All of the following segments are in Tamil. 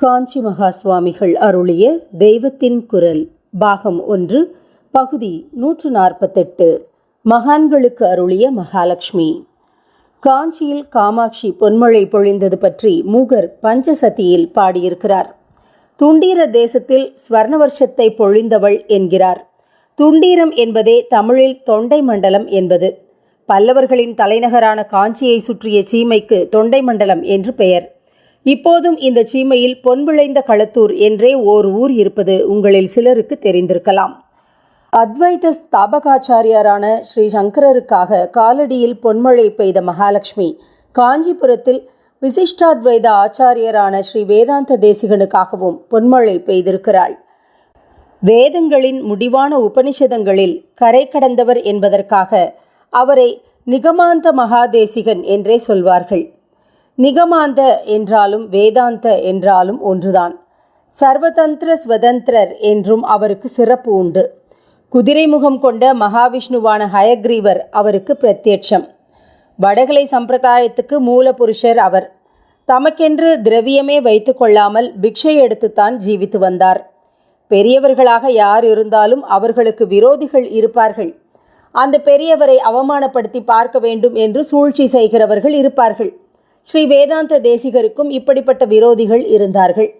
காஞ்சி மகா சுவாமிகள் அருளிய தெய்வத்தின் குரல் பாகம் ஒன்று பகுதி நூற்று நாற்பத்தெட்டு மகான்களுக்கு அருளிய மகாலட்சுமி. காஞ்சியில் காமாட்சி பொன்மழை பொழிந்தது பற்றி மூகர் பஞ்சசதியில் பாடியிருக்கிறார். துண்டீர தேசத்தில் ஸ்வர்ணவர்ஷத்தை பொழிந்தவள் என்கிறார். துண்டீரம் என்பதே தமிழில் தொண்டை மண்டலம் என்பது. பல்லவர்களின் தலைநகரான காஞ்சியை சுற்றிய சீமைக்கு தொண்டை மண்டலம் என்று பெயர். இப்போதும் இந்த சீமையில் பொன்விளைந்த களத்தூர் என்றே ஓர் ஊர் இருப்பது உங்களில் சிலருக்கு தெரிந்திருக்கலாம். அத்வைத ஸ்தாபகாச்சாரியாரான ஸ்ரீ சங்கரருக்காக காலடியில் பொன்மழை பெய்த மகாலட்சுமி காஞ்சிபுரத்தில் விசிஷ்டாத்வைத ஆச்சாரியரான ஸ்ரீ வேதாந்த தேசிகனுக்காகவும் பொன்மழை பெய்திருக்கிறாள். வேதங்களின் முடிவான உபனிஷதங்களில் கரை கடந்தவர் என்பதற்காக அவரை நிகமாந்த மகாதேசிகன் என்றே சொல்வார்கள். நிகமாந்த என்றாலும் வேதாந்த என்றாலும் ஒன்றுதான். சர்வதந்திர ஸ்வதந்திரர் என்றும் அவருக்கு சிறப்பு உண்டு. குதிரை முகம் கொண்ட மகாவிஷ்ணுவான ஹயக்ரீவர் அவருக்கு பிரத்யட்சம். வடகலை சம்பிரதாயத்துக்கு மூல புருஷர் அவர். தமக்கென்று திரவியமே வைத்து கொள்ளாமல் பிக்ஷை எடுத்துத்தான் ஜீவித்து வந்தார். பெரியவர்களாக யார் இருந்தாலும் அவர்களுக்கு விரோதிகள் இருப்பார்கள். அந்த பெரியவரை அவமானப்படுத்தி பார்க்க வேண்டும் என்று சூழ்ச்சி செய்கிறவர்கள் இருப்பார்கள். ஸ்ரீ வேதாந்த தேசிகருக்கும் இப்படிப்பட்ட விரோதிகள் இருந்தார்கள்.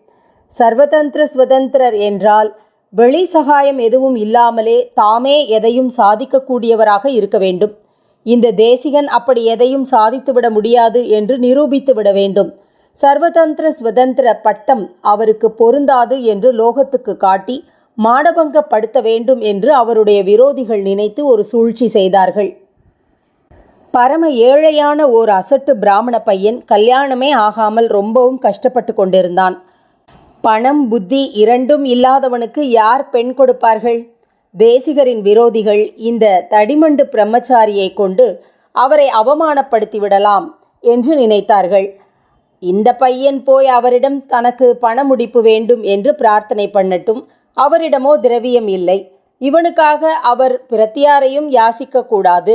சர்வதந்திர சுதந்திரர் என்றால் வெளி சகாயம் எதுவும் இல்லாமலே தாமே எதையும் சாதிக்கக்கூடியவராக இருக்க வேண்டும். இந்த தேசிகன் அப்படி எதையும் சாதித்துவிட முடியாது என்று நிரூபித்து விட வேண்டும். சர்வதந்திர சுதந்திர பட்டம் அவருக்கு பொருந்தாது என்று லோகத்துக்கு காட்டி மாடபங்கப்படுத்த வேண்டும் என்று அவருடைய விரோதிகள் நினைத்து ஒரு சூழ்ச்சி செய்தார்கள். பரம ஏழையான ஓர் அசட்டு பிராமண பையன் கல்யாணமே ஆகாமல் ரொம்பவும் கஷ்டப்பட்டு கொண்டிருந்தான். பணம் புத்தி இரண்டும் இல்லாதவனுக்கு யார் பெண் கொடுப்பார்கள்? தேசிகரின் விரோதிகள் இந்த தடிமண்டு பிரம்மச்சாரியை கொண்டு அவரை அவமானப்படுத்தி விடலாம் என்று நினைத்தார்கள். இந்த பையன் போய் அவரிடம் தனக்கு பண முடிப்பு வேண்டும் என்று பிரார்த்தனை பண்ணட்டும் அவரிடமோ திரவியம் இல்லை. இவனுக்காக அவர் பிரத்தியாரையும் யாசிக்க கூடாது.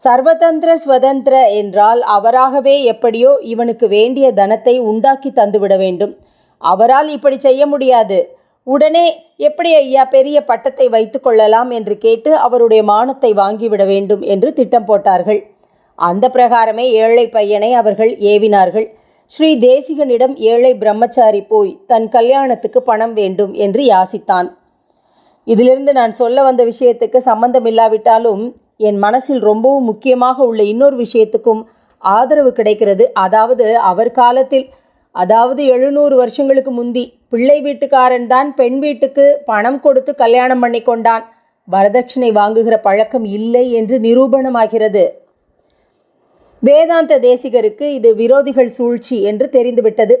சர்வதந்திர ஸ்வதந்திர என்றால் அவராகவே எப்படியோ இவனுக்கு வேண்டிய தனத்தை உண்டாக்கி தந்துவிட வேண்டும். அவரால் இப்படி செய்ய முடியாது. உடனே எப்படி ஐயா பெரிய பட்டத்தை வைத்து கொள்ளலாம்? என்று கேட்டு அவருடைய மானத்தை வாங்கிவிட வேண்டும் என்று திட்டம் போட்டார்கள். அந்த பிரகாரமே ஏழை பையனை அவர்கள் ஏவினார்கள். ஸ்ரீ தேசிகனிடம் ஏழை பிரம்மச்சாரி போய் தன் கல்யாணத்துக்கு பணம் வேண்டும் என்று யாசித்தான். இதிலிருந்து நான் சொல்ல வந்த விஷயத்துக்கு சம்பந்தமில்லாவிட்டாலும் என் மனசில் ரொம்பவும் முக்கியமாக உள்ள இன்னொரு விஷயத்துக்கும் ஆதரவு கிடைக்கிறது. அதாவது அவர் காலத்தில் அதாவது எழுநூறு வருஷங்களுக்கு முந்தி பிள்ளை வீட்டுக்காரன் தான் பெண் வீட்டுக்கு பணம் கொடுத்து கல்யாணம் பண்ணி கொண்டான். வரதட்சணை வாங்குகிற பழக்கம் இல்லை என்று நிரூபணமாகிறது. வேதாந்த தேசிகருக்கு இது விரோதிகள் சூழ்ச்சி என்று தெரிந்துவிட்டது.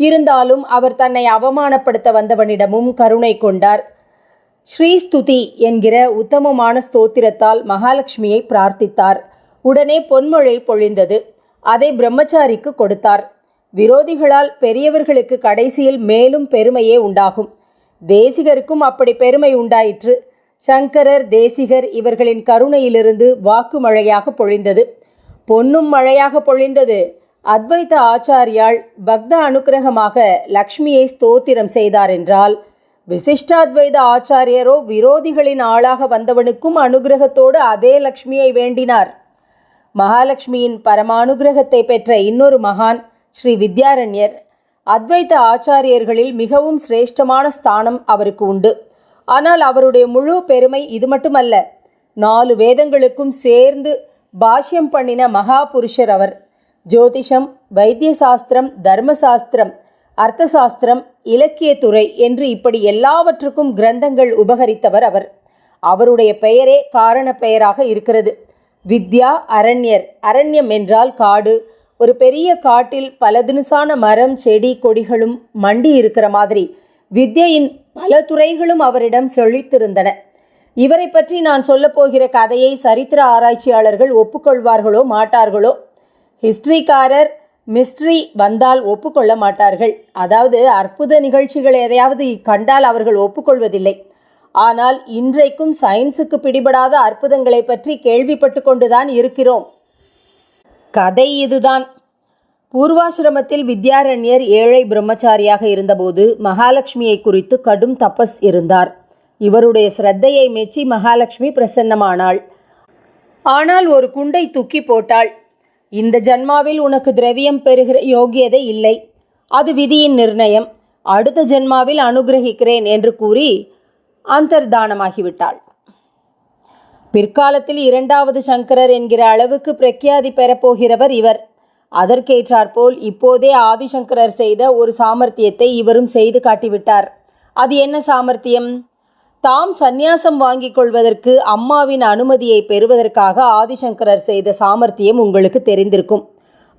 இருந்தாலும் அவர் தன்னை அவமானப்படுத்த வந்தவனிடமும் கருணை கொண்டார். ஸ்ரீஸ்துதி என்கிற உத்தமமான ஸ்தோத்திரத்தால் மகாலட்சுமியை பிரார்த்தித்தார். உடனே பொன்மொழி பொழிந்தது. அதை பிரம்மச்சாரிக்கு கொடுத்தார். விரோதிகளால் பெரியவர்களுக்கு கடைசியில் மேலும் பெருமையே உண்டாகும். தேசிகருக்கும் அப்படி பெருமை உண்டாயிற்று. சங்கரர் தேசிகர் இவர்களின் கருணையிலிருந்து வாக்கு மழையாக பொழிந்தது. பொன்னும் மழையாக பொழிந்தது. அத்வைத ஆச்சாரியால் பக்த அனுக்கிரகமாக லக்ஷ்மியை ஸ்தோத்திரம் செய்தார் என்றால் விசிஷ்டாத்வைத ஆச்சாரியரோ விரோதிகளின் ஆளாக வந்தவனுக்கும் அனுகிரகத்தோடு அதே லக்ஷ்மியை வேண்டினார். மகாலட்சுமியின் பரமானுகிரகத்தை பெற்ற இன்னொரு மகான் ஸ்ரீ வித்யாரண்யர். அத்வைத ஆச்சாரியர்களில் மிகவும் சிரேஷ்டமான ஸ்தானம் அவருக்கு உண்டு. ஆனால் அவருடைய முழு பெருமை இது மட்டுமல்ல நாலு வேதங்களுக்கும் சேர்ந்து பாஷ்யம் பண்ணின மகா புருஷர் அவர். ஜோதிஷம் வைத்திய சாஸ்திரம் தர்மசாஸ்திரம் அர்த்தசாஸ்திரம் இலக்கியத்துறை என்று இப்படி எல்லாவற்றுக்கும் கிரந்தங்கள் உபகரித்தவர் அவர். அவருடைய பெயரே காரண பெயராக இருக்கிறது. வித்யா அரண்யர். அரண்யம் என்றால் காடு. ஒரு பெரிய காட்டில் பல தினசான மரம் செடி கொடிகளும் மண்டி இருக்கிற மாதிரி வித்யையின் பல துறைகளும் அவரிடம் செழித்திருந்தன. இவரை பற்றி நான் சொல்லப்போகிற கதையை சரித்திர ஆராய்ச்சியாளர்கள் ஒப்புக்கொள்வார்களோ மாட்டார்களோ? ஹிஸ்டரிக்காரர் மிஸ்ட்ரி வந்தால் ஒப்புக்கொள்ள மாட்டார்கள். அதாவது அற்புத நிகழ்ச்சிகள் எதையாவது கண்டால் அவர்கள் ஒப்புக்கொள்வதில்லை. ஆனால் இன்றைக்கும் சயின்ஸுக்கு பிடிபடாத அற்புதங்களை பற்றி கேள்விப்பட்டு கொண்டுதான் இருக்கிறோம். கதை இதுதான். பூர்வாசிரமத்தில் வித்யாரண்யர் ஏழை பிரம்மச்சாரியாக இருந்தபோது மகாலட்சுமியை குறித்து கடும் தபஸ் இருந்தார். இவருடைய சிரத்தையை மெச்சி மகாலட்சுமி பிரசன்னமானாள். ஆனால் ஒரு குண்டை தூக்கி போட்டாள். இந்த ஜன்மாவில் உனக்கு திரவியம் பெறுகிற யோகியதை இல்லை. அது விதியின் நிர்ணயம். அடுத்த ஜென்மாவில் அனுகிரகிக்கிறேன் என்று கூறி அந்தர்தானமாகிவிட்டாள். பிற்காலத்தில் இரண்டாவது சங்கரர் என்கிற அளவுக்கு பிரக்யாதி பெறப்போகிறவர் இவர். அதற்கேற்றாற்போல் இப்போதே ஆதிசங்கரர் செய்த ஒரு சாமர்த்தியத்தை இவரும் செய்து காட்டிவிட்டார். அது என்ன சாமர்த்தியம்? தாம் சந்நியாசம் வாங்கிக் கொள்வதற்கு அம்மாவின் அனுமதியை பெறுவதற்காக ஆதிசங்கரர் செய்த சாமர்த்தியம் உங்களுக்கு தெரிந்திருக்கும்.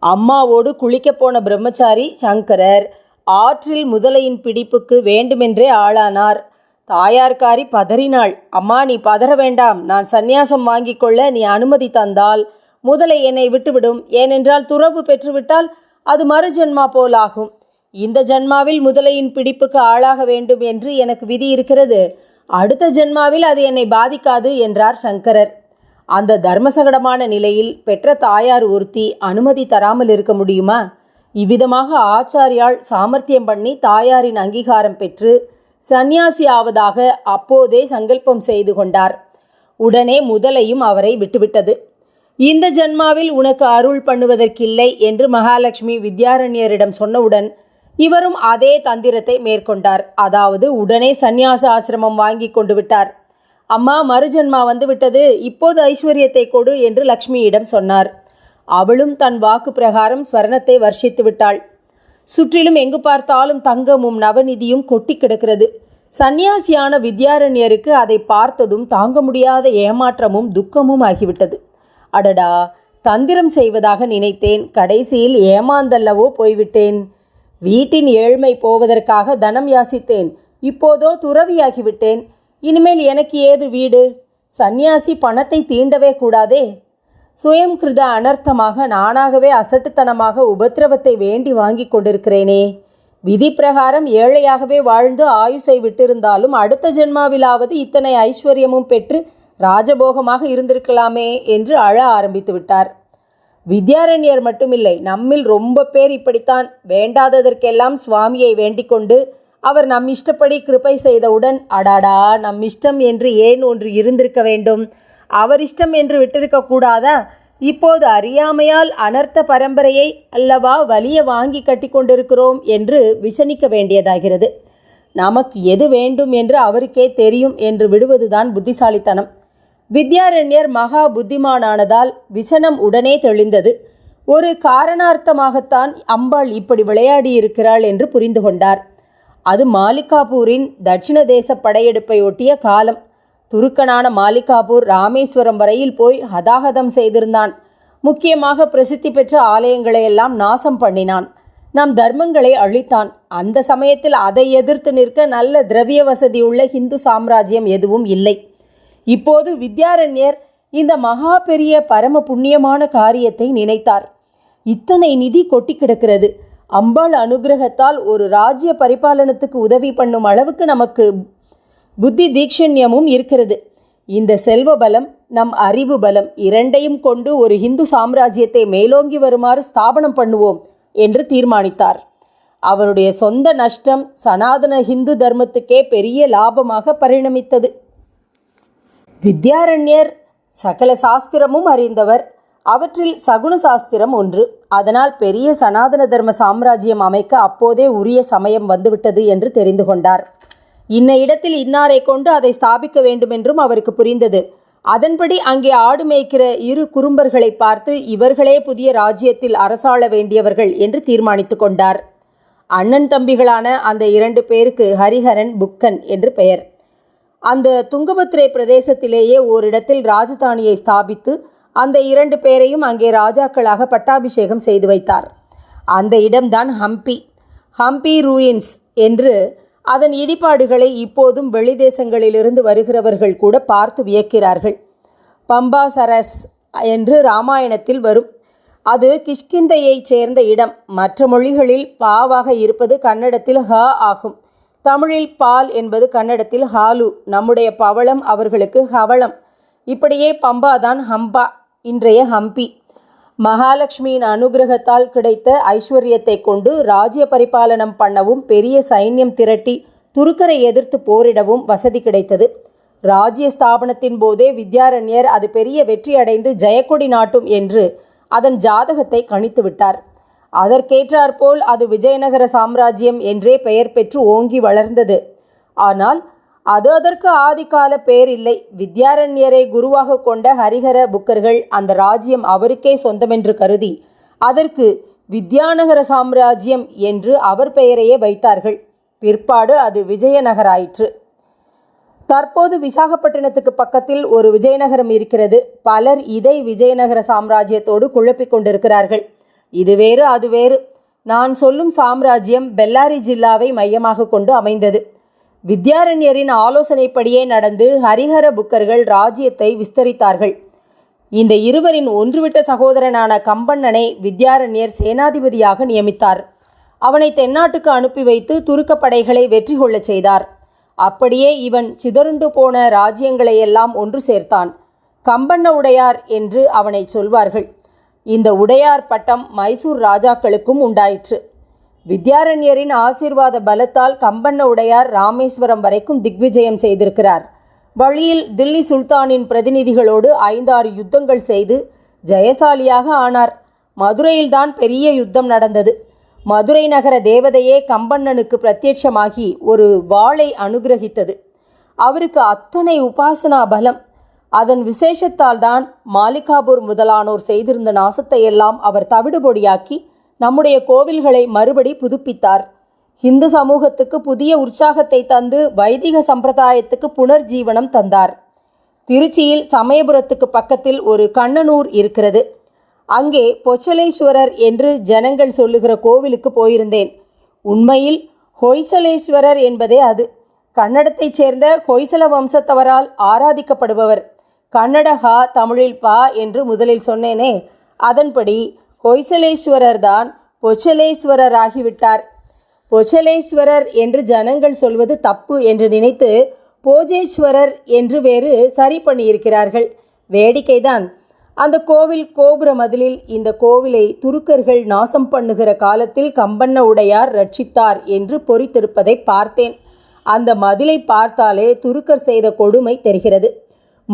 அம்மாவோடு குளிக்கப் போன பிரம்மச்சாரி சங்கரர் ஆற்றில் முதலையின் பிடிப்புக்கு வேண்டுமென்றே ஆளானார். தாயார்காரி பதறினாள். அம்மா நீ பதற வேண்டாம். நான் சந்நியாசம் வாங்கிக் கொள்ள நீ அனுமதி தந்தால் முதலை என்னை விட்டுவிடும். ஏனென்றால் துறவு பெற்றுவிட்டால் அது மறு ஜென்மா போலாகும். இந்த ஜன்மாவில் முதலையின் பிடிப்புக்கு ஆளாக வேண்டும் என்று எனக்கு விதி இருக்கிறது. அடுத்த ஜென்மாவில் அது என்னை பாதிக்காது என்றார் சங்கரர். அந்த தர்மசங்கடமான நிலையில் பெற்ற தாயார் ஒருத்தி அனுமதி தராமல் இருக்க முடியுமா? இவ்விதமாக ஆச்சாரியால் சாமர்த்தியம் பண்ணி தாயாரின் அங்கீகாரம் பெற்று சந்நியாசி ஆவதாக அப்போதே சங்கல்பம் செய்து கொண்டார். உடனே முதலையும் அவரை விட்டுவிட்டது. இந்த ஜென்மாவில் உனக்கு அருள் பண்ணுவதற்கில்லை என்று மகாலட்சுமி வித்யாரண்யரிடம் சொன்னவுடன் இவரும் அதே தந்திரத்தை மேற்கொண்டார். அதாவது உடனே சந்நியாச ஆசிரமம் வாங்கி கொண்டு விட்டார். அம்மா மறுஜன்மா வந்து விட்டது இப்போது ஐஸ்வர்யத்தை கொடு என்று லக்ஷ்மியிடம் சொன்னார். அவளும் தன் வாக்கு பிரகாரம் ஸ்வர்ணத்தை வர்ஷித்து விட்டாள். சுற்றிலும் எங்கு பார்த்தாலும் தங்கமும் நவநிதியும் கொட்டி கிடக்கிறது. சந்நியாசியான வித்யாரண்யருக்கு அதை பார்த்ததும் தாங்க முடியாத ஏமாற்றமும் துக்கமும் ஆகிவிட்டது. அடடா தந்திரம் செய்வதாக நினைத்தேன். கடைசியில் ஏமாந்தல்லவோ போய்விட்டேன். வீட்டின் ஏழ்மை போவதற்காக தனம் யாசித்தேன். இப்போதோ துறவியாகிவிட்டேன். இனிமேல் எனக்கு ஏது வீடு? சந்நியாசி பணத்தை தீண்டவே கூடாதே. சுயம் கிருத அனர்த்தமாக நானாகவே அசட்டுத்தனமாக உபத்திரவத்தை வேண்டி வாங்கி கொண்டிருக்கிறேனே. விதி பிரகாரம் ஏழையாகவே வாழ்ந்து ஆயுசை விட்டிருந்தாலும் அடுத்த ஜென்மாவிலாவது இத்தனை ஐஸ்வர்யமும் பெற்று ராஜபோகமாக இருந்திருக்கலாமே என்று அழ ஆரம்பித்து விட்டார் வித்யாரண்யர் மட்டுமில்லை நம்மில் ரொம்ப பேர் இப்படித்தான் வேண்டாததற்கெல்லாம் சுவாமியை வேண்டிக்கொண்டு அவர் நம் இஷ்டப்படி கிருப்பை செய்தவுடன் அடாடா நம் இஷ்டம் என்று ஏன் ஒன்று இருந்திருக்க வேண்டும்? அவர் இஷ்டம் என்று விட்டிருக்க கூடாதா? இப்போது அறியாமையால் அனர்த்த பரம்பரையை அல்லவா வலிய வாங்கி கட்டி கொண்டிருக்கிறோம் என்று விசனிக்க வேண்டியதாகிறது. நமக்கு எது வேண்டும் என்று அவருக்கே தெரியும் என்று விடுவதுதான் புத்திசாலித்தனம். வித்யாரண்யர் மகா புத்திமானானதால் விசனம் உடனே தெளிந்தது. ஒரு காரணார்த்தமாகத்தான் அம்பாள் இப்படி விளையாடி இருக்கிறாள் என்று புரிந்து கொண்டார். அது மாலிகாபூரின் தட்சிண தேச படையெடுப்பை ஒட்டிய காலம். துருக்கனான மாலிகாபூர் ராமேஸ்வரம் வரையில் போய் ஹதாகதம் செய்திருந்தான். முக்கியமாக பிரசித்தி பெற்ற ஆலயங்களை எல்லாம் நாசம் பண்ணினான். நம் தர்மங்களை அழித்தான். அந்த சமயத்தில் அதை எதிர்த்து நிற்க நல்ல திரவிய வசதியுள்ள ஹிந்து சாம்ராஜ்யம் எதுவும் இல்லை. இப்போது வித்யாரண்யர் இந்த மகா பெரிய பரம புண்ணியமான காரியத்தை நினைத்தார். இத்தனை நிதி கொட்டி கிடக்கிறது. அம்பாள் அனுகிரகத்தால் ஒரு ராஜ்ய பரிபாலனத்துக்கு உதவி பண்ணும் அளவுக்கு நமக்கு புத்தி தீக்ஷண்யமும் இருக்கிறது. இந்த செல்வ பலம் நம் அறிவு பலம் இரண்டையும் கொண்டு ஒரு இந்து சாம்ராஜ்யத்தை மேலோங்கி வருமாறு ஸ்தாபனம் பண்ணுவோம் என்று தீர்மானித்தார். அவருடைய சொந்த நஷ்டம் சனாதன ஹிந்து தர்மத்துக்கே பெரிய லாபமாக பரிணமித்தது. வித்யாரண்யர் சகல சாஸ்திரமும் அறிந்தவர். அவற்றில் சகுன சாஸ்திரம் ஒன்று. அதனால் பெரிய சனாதன தர்ம சாம்ராஜ்யம் அமைக்க அப்போதே உரிய சமயம் வந்துவிட்டது என்று தெரிந்து கொண்டார். இன்ன இடத்தில் இன்னாரை கொண்டு அதை ஸ்தாபிக்க வேண்டுமென்றும் அவருக்கு புரிந்தது. அதன்படி அங்கே ஆடு மேய்க்கிற இரு குறும்பர்களை பார்த்து இவர்களே புதிய ராஜ்யத்தில் அரசாள வேண்டியவர்கள் என்று தீர்மானித்து கொண்டார். அண்ணன் தம்பிகளான அந்த இரண்டு பேருக்கு ஹரிஹரன் புக்கன் என்று பெயர். அந்த துங்கபத்ரே பிரதேசத்திலேயே ஓரிடத்தில் ராஜதானியை ஸ்தாபித்து அந்த இரண்டு பேரையும் அங்கே ராஜாக்களாக பட்டாபிஷேகம் செய்து வைத்தார். அந்த இடம்தான் ஹம்பி. ஹம்பி ரூயின்ஸ் என்று அதன் இடிபாடுகளை இப்போதும் வெளிதேசங்களிலிருந்து வருகிறவர்கள் கூட பார்த்து வியக்கிறார்கள். பம்பாசரஸ் என்று ராமாயணத்தில் வரும். அது கிஷ்கிந்தையைச் சேர்ந்த இடம். மற்ற மொழிகளில் பாவாக இருப்பது கன்னடத்தில் ஹ ஆகும். தமிழில் பால் என்பது கன்னடத்தில் ஹாலு நம்முடைய பவளம் அவர்களுக்கு ஹவளம். இப்படியே பம்பாதான் ஹம்பா இன்றைய ஹம்பி. மகாலட்சுமியின் அனுகிரகத்தால் கிடைத்த ஐஸ்வர்யத்தை கொண்டு ராஜ்ய பரிபாலனம் பண்ணவும் பெரிய சைன்யம் திரட்டி துருக்கரை எதிர்த்து போரிடவும் வசதி கிடைத்தது. ராஜ்ய ஸ்தாபனத்தின் போதே வித்யாரண்யர் அது பெரிய வெற்றி அடைந்து ஜெயக்கொடி நாட்டும் என்று அதன் ஜாதகத்தை கணித்து விட்டார். அதற்கேற்றாற்போல் அது விஜயநகர சாம்ராஜ்யம் என்றே பெயர் பெற்று ஓங்கி வளர்ந்தது. ஆனால் அது அதற்கு ஆதிக்கால பேர் இல்லை. வித்யாரண்யரை குருவாக கொண்ட ஹரிஹர புக்கர்கள் அந்த ராஜ்யம் அவருக்கே சொந்தமென்று கருதி அதற்கு வித்யாநகர சாம்ராஜ்யம் என்று அவர் பெயரையே வைத்தார்கள். பிற்பாடு அது விஜயநகராயிற்று. தற்போது விசாகப்பட்டினத்துக்கு பக்கத்தில் ஒரு விஜயநகரம் இருக்கிறது. பலர் இதை விஜயநகர சாம்ராஜ்யத்தோடு குழப்பிக் கொண்டிருக்கிறார்கள். இது வேறு அது வேறு. நான் சொல்லும் சாம்ராஜ்யம் பெல்லாரி ஜில்லாவை மையமாக கொண்டு அமைந்தது. வித்யாரண்யரின் ஆலோசனைப்படியே நடந்து ஹரிஹர புக்கர்கள் ராஜ்யத்தை விஸ்தரித்தார்கள். இந்த இருவரின் ஒன்றுவிட்ட சகோதரனான கம்பண்ணனை வித்யாரண்யர் சேனாதிபதியாக நியமித்தார். அவனை தென்னாட்டுக்கு அனுப்பி வைத்து துருக்க படைகளை வெற்றி கொள்ளச் செய்தார். அப்படியே இவன் சிதறுண்டு போன ராஜ்யங்களையெல்லாம் ஒன்று சேர்த்தான். கம்பண்ண உடையார் என்று அவனை சொல்வார்கள். இந்த உடையார் பட்டம் மைசூர் ராஜாக்களுக்கும் உண்டாயிற்று. வித்யாரண்யரின் ஆசீர்வாத பலத்தால் கம்பண்ண உடையார் ராமேஸ்வரம் வரைக்கும் திக்விஜயம் செய்திருக்கிறார். வழியில் தில்லி சுல்தானின் பிரதிநிதிகளோடு ஐந்தாறு யுத்தங்கள் செய்து ஜெயசாலியாக ஆனார். மதுரையில்தான் பெரிய யுத்தம் நடந்தது. மதுரை நகர தேவதையே கம்பண்ணனுக்கு பிரத்யட்சமாகி ஒரு வாளை அனுகிரகித்தது. அவருக்கு அத்தனை உபாசனா பலம். அதன் விசேஷத்தால் தான் மாலிகாபூர் முதலானோர் செய்திருந்த நாசத்தை எல்லாம் அவர் தவிடுபொடியாக்கி நம்முடைய கோவில்களை மறுபடி புதுப்பித்தார். இந்து சமூகத்துக்கு புதிய உற்சாகத்தை தந்து வைதிக சம்பிரதாயத்துக்கு புனர்ஜீவனம் தந்தார். திருச்சியில் சமயபுரத்துக்கு பக்கத்தில் ஒரு கண்ணனூர் இருக்கிறது. அங்கே பொச்சலேஸ்வரர் என்று ஜனங்கள் சொல்லுகிற கோவிலுக்கு போயிருந்தேன். உண்மையில் ஹொய்சலேஸ்வரர் என்பதே அது. கன்னடத்தைச் சேர்ந்த ஹொய்சல வம்சத்தவரால் ஆராதிக்கப்படுபவர். கன்னடகா தமிழில் பா என்று முதலில் சொன்னேனே. அதன்படி ஹொய்சலேஸ்வரர் தான் பொச்சலேஸ்வரர் ஆகிவிட்டார் பொச்சலேஸ்வரர் என்று ஜனங்கள் சொல்வது தப்பு என்று நினைத்து போஜேஸ்வரர் என்று வேறு சரி பண்ணியிருக்கிறார்கள். வேடிக்கைதான். அந்த கோவில் கோபுர மதிலில் இந்த கோவிலை துருக்கர்கள் நாசம் பண்ணுகிற காலத்தில் கம்பண்ண உடையார் ரட்சித்தார் என்று பொறித்திருப்பதை பார்த்தேன். அந்த மதிலை பார்த்தாலே துருக்கர் செய்த கொடுமை தெரிகிறது.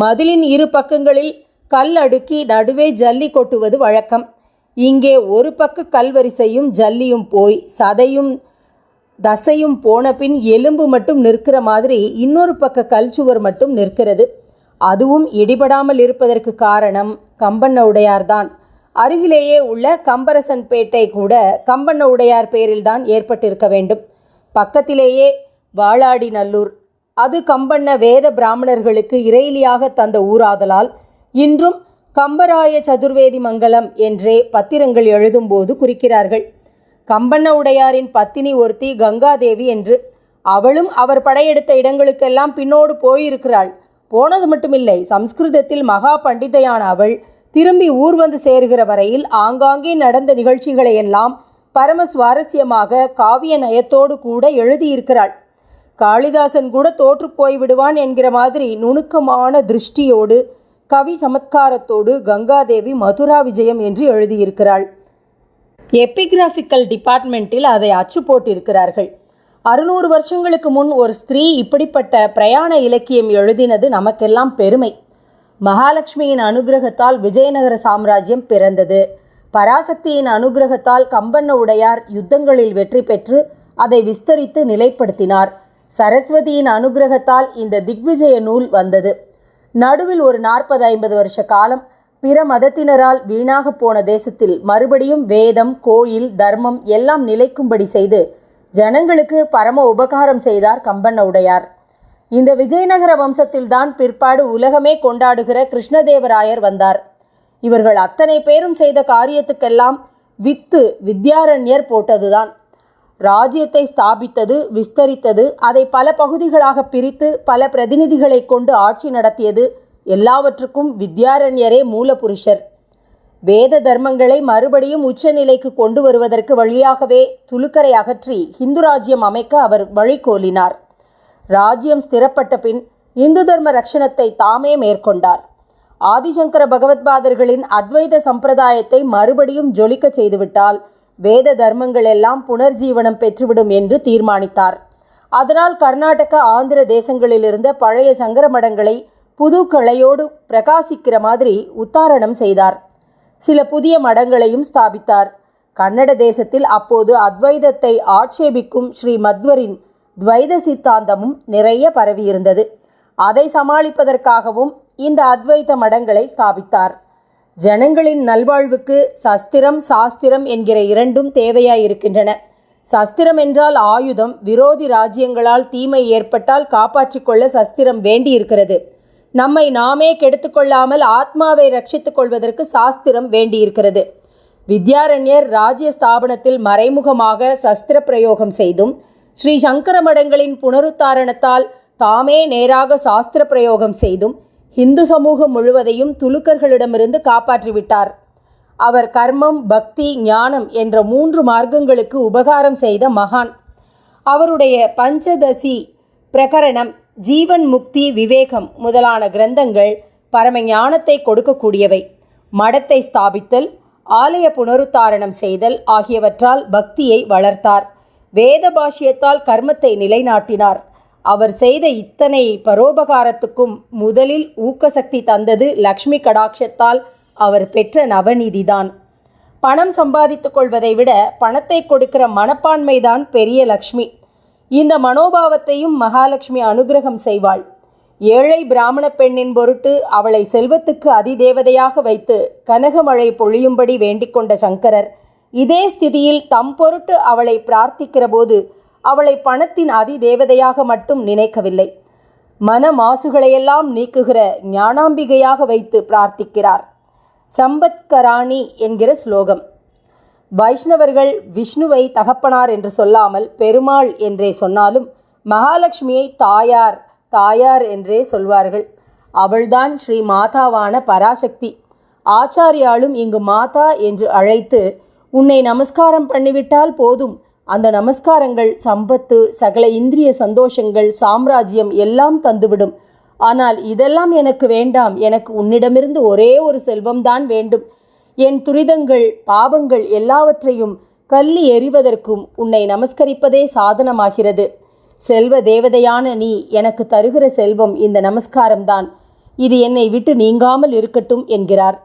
மதிலின் இரு பக்கங்களில் கல் அடுக்கி நடுவே ஜல்லி கொட்டுவது வழக்கம். இங்கே ஒரு பக்க கல்வரிசையும் ஜல்லியும் போய் சதையும் தசையும் போன பின் எலும்பு மட்டும் நிற்கிற மாதிரி இன்னொரு பக்க கல்சுவர் மட்டும் நிற்கிறது. அதுவும் இடிபடாமல் இருப்பதற்கு காரணம் கம்பண்ண உடையார்தான். அருகிலேயே உள்ள கம்பரசன்பேட்டை கூட கம்பண்ண உடையார் பெயரில்தான் ஏற்பட்டிருக்க வேண்டும். பக்கத்திலேயே வாளாடி நல்லூர் அது கம்பண்ண வேத பிராமணர்களுக்கு இறையிலியாக தந்த ஊராதலால் இன்றும் கம்பராய சதுர்வேதி மங்கலம் என்றே பத்திரங்கள் எழுதும்போது குறிக்கிறார்கள். கம்பண்ண உடையாரின் பத்தினி ஒருத்தி கங்காதேவி என்று. அவளும் அவர் படையெடுத்த இடங்களுக்கெல்லாம் பின்னோடு போயிருக்கிறாள். போனது மட்டுமில்லை சம்ஸ்கிருதத்தில் மகா பண்டிதையான அவள் திரும்பி ஊர் வந்து சேருகிற வரையில் ஆங்காங்கே நடந்த நிகழ்ச்சிகளை எல்லாம் பரம சுவாரஸ்யமாக காவிய நயத்தோடு கூட எழுதியிருக்கிறாள். காளிதாசன் கூட தோற்று போய்விடுவான் என்கிற மாதிரி நுணுக்கமான திருஷ்டியோடு கவி சமத்காரத்தோடு கங்காதேவி மதுரா விஜயம் என்று எழுதியிருக்கிறாள். எபிகிராஃபிக்கல் டிபார்ட்மெண்ட்டில் அதை அச்சு போட்டிருக்கிறார்கள். அறுநூறு வருஷங்களுக்கு முன் ஒரு ஸ்திரீ இப்படிப்பட்ட பிரயாண இலக்கியம் எழுதினது நமக்கெல்லாம் பெருமை. மகாலட்சுமியின் அனுகிரகத்தால் விஜயநகர சாம்ராஜ்யம் பிறந்தது. பராசக்தியின் அனுகிரகத்தால் கம்பண்ண உடையார் யுத்தங்களில் வெற்றி பெற்று அதை விஸ்தரித்து நிலைப்படுத்தினார். சரஸ்வதியின் அனுகிரகத்தால் இந்த திக்விஜய நூல் வந்தது. நடுவில் ஒரு நாற்பது ஐம்பது வருஷ காலம் பிற மதத்தினரால் வீணாக போன தேசத்தில் மறுபடியும் வேதம் கோயில் தர்மம் எல்லாம் நிலைக்கும்படி செய்து ஜனங்களுக்கு பரம உபகாரம் செய்தார் கம்பண்ண உடையார். இந்த விஜயநகர வம்சத்தில்தான் பிற்பாடு உலகமே கொண்டாடுகிற கிருஷ்ணதேவராயர் வந்தார். இவர்கள் அத்தனை பேரும் செய்த காரியத்துக்கெல்லாம் வித்து வித்யாரண்யர் போட்டதுதான். ராஜ்யத்தை ஸ்தாபித்தது விஸ்தரித்தது அதை பல பகுதிகளாக பிரித்து பல பிரதிநிதிகளை கொண்டு ஆட்சி நடத்தியது எல்லாவற்றுக்கும் வித்யாரண்யரே மூலபுருஷர். வேத தர்மங்களை மறுபடியும் உச்சநிலைக்கு கொண்டு வருவதற்கு வழியாகவே துலுக்கரை அகற்றி ஹிந்து ராஜ்யம் அமைக்க அவர் வழிகோலினார். ராஜ்யம் ஸ்திரப்பட்ட பின் இந்து தர்ம ரட்சணத்தை தாமே மேற்கொண்டார். ஆதிசங்கர பகவத்பாதர்களின் அத்வைத சம்பிரதாயத்தை மறுபடியும் ஜொலிக்க செய்துவிட்டால் வேத தர்மங்கள் எல்லாம் புனர்ஜீவனம் பெற்றுவிடும் என்று தீர்மானித்தார். அதனால் கர்நாடக ஆந்திர தேசங்களிலிருந்த பழைய சங்கர மடங்களை புது கலையோடு பிரகாசிக்கிற மாதிரி உத்தாரணம் செய்தார். சில புதிய மடங்களையும் ஸ்தாபித்தார். கன்னட தேசத்தில் அப்போது அத்வைதத்தை ஆட்சேபிக்கும் ஸ்ரீ மத்வரின் துவைத சித்தாந்தமும் நிறைய பரவியிருந்தது. அதை சமாளிப்பதற்காகவும் இந்த அத்வைத மடங்களை ஸ்தாபித்தார். ஜனங்களின் நல்வாழ்வுக்கு சஸ்திரம் சாஸ்திரம் என்கிற இரண்டும் தேவையாயிருக்கின்றன. சஸ்திரம் என்றால் ஆயுதம் விரோதி ராஜ்யங்களால் தீமை ஏற்பட்டால் காப்பாற்றிக் கொள்ள சஸ்திரம் வேண்டியிருக்கிறது. நம்மை நாமே கெடுத்துக்கொள்ளாமல் ஆத்மாவை ரட்சித்துக் கொள்வதற்கு சாஸ்திரம் வேண்டியிருக்கிறது. வித்யாரண்யர் ராஜ்ய ஸ்தாபனத்தில் மறைமுகமாக சஸ்திர பிரயோகம் செய்தும் ஸ்ரீ சங்கர மடங்களின் புனருத்தாரணத்தால் தாமே நேராக சாஸ்திர பிரயோகம் செய்தும் இந்து சமூகம் முழுவதையும் துலுக்கர்களிடமிருந்து காப்பாற்றிவிட்டார். அவர் கர்மம் பக்தி ஞானம் என்ற மூன்று மார்க்கங்களுக்கு உபகாரம் செய்த மகான். அவருடைய பஞ்சதசி பிரகரணம் ஜீவன் முக்தி விவேகம் முதலான கிரந்தங்கள் பரம ஞானத்தை கொடுக்கக்கூடியவை. மடத்தை ஸ்தாபித்தல் ஆலய புனருத்தாரணம் செய்தல் ஆகியவற்றால் பக்தியை வளர்த்தார். வேத பாஷ்யத்தால் கர்மத்தை நிலைநாட்டினார். அவர் செய்த இத்தனை பரோபகாரத்துக்கும் முதலில் ஊக்கசக்தி தந்தது லக்ஷ்மி கடாட்சத்தால் அவர் பெற்ற நவநிதிதான். பணம் சம்பாதித்துக் கொள்வதை விட பணத்தை கொடுக்கிற மனப்பான்மைதான் பெரிய லக்ஷ்மி. இந்த மனோபாவத்தையும் மகாலட்சுமி அனுகிரகம் செய்வாள். ஏழை பிராமண பெண்ணின் பொருட்டு அவளை செல்வத்துக்கு அதிதேவதையாக வைத்து கனகமழை பொழியும்படி வேண்டிக் கொண்ட சங்கரர் இதே ஸ்திதியில் தம் பொருட்டு அவளை பிரார்த்திக்கிற போது அவளை பணத்தின் அதிதேவதையாக மட்டும் நினைக்கவில்லை. மன மாசுகளையெல்லாம் நீக்குகிற ஞானாம்பிகையாக வைத்து பிரார்த்திக்கிறார். சம்பத்கராணி என்கிற ஸ்லோகம். வைஷ்ணவர்கள் விஷ்ணுவை தகப்பனார் என்று சொல்லாமல் பெருமாள் என்றே சொன்னாலும் மகாலட்சுமியை தாயார் தாயார் என்றே சொல்வார்கள். அவள்தான் ஸ்ரீ மாதாவான பராசக்தி. ஆச்சாரியாலும் இங்கு மாதா என்று அழைத்து உன்னை நமஸ்காரம் பண்ணிவிட்டால் போதும். அந்த நமஸ்காரங்கள் சம்பத்து சகல இந்திரிய சந்தோஷங்கள் சாம்ராஜ்யம் எல்லாம் தந்துவிடும். ஆனால் இதெல்லாம் எனக்கு வேண்டாம். எனக்கு உன்னிடமிருந்து ஒரே ஒரு செல்வம்தான் வேண்டும். என் துரிதங்கள் பாவங்கள் எல்லாவற்றையும் கல்லி எறிவதற்கும் உன்னை நமஸ்கரிப்பதே சாதனமாகிறது. செல்வ தேவதையான நீ எனக்கு தருகிற செல்வம் இந்த நமஸ்காரம்தான். இது என்னை விட்டு நீங்காமல் இருக்கட்டும் என்கிறார்.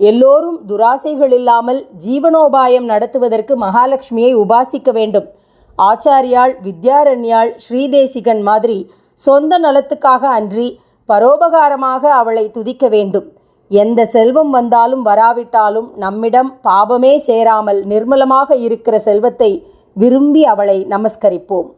எல்லோரும் துராசைகள் இல்லாமல் ஜீவனோபாயம் நடத்துவதற்கு மகாலட்சுமியை உபாசிக்க வேண்டும். ஆச்சாரியாள் வித்யாரண்யாள் ஸ்ரீதேசிகன் மாதிரி சொந்த நலத்துக்காக அன்றி பரோபகாரமாக அவளை துதிக்க வேண்டும். எந்த செல்வம் வந்தாலும் வராவிட்டாலும் நம்மிடம் பாபமே சேராமல் நிர்மலமாக இருக்கிற செல்வத்தை விரும்பி அவளை நமஸ்கரிப்போம்.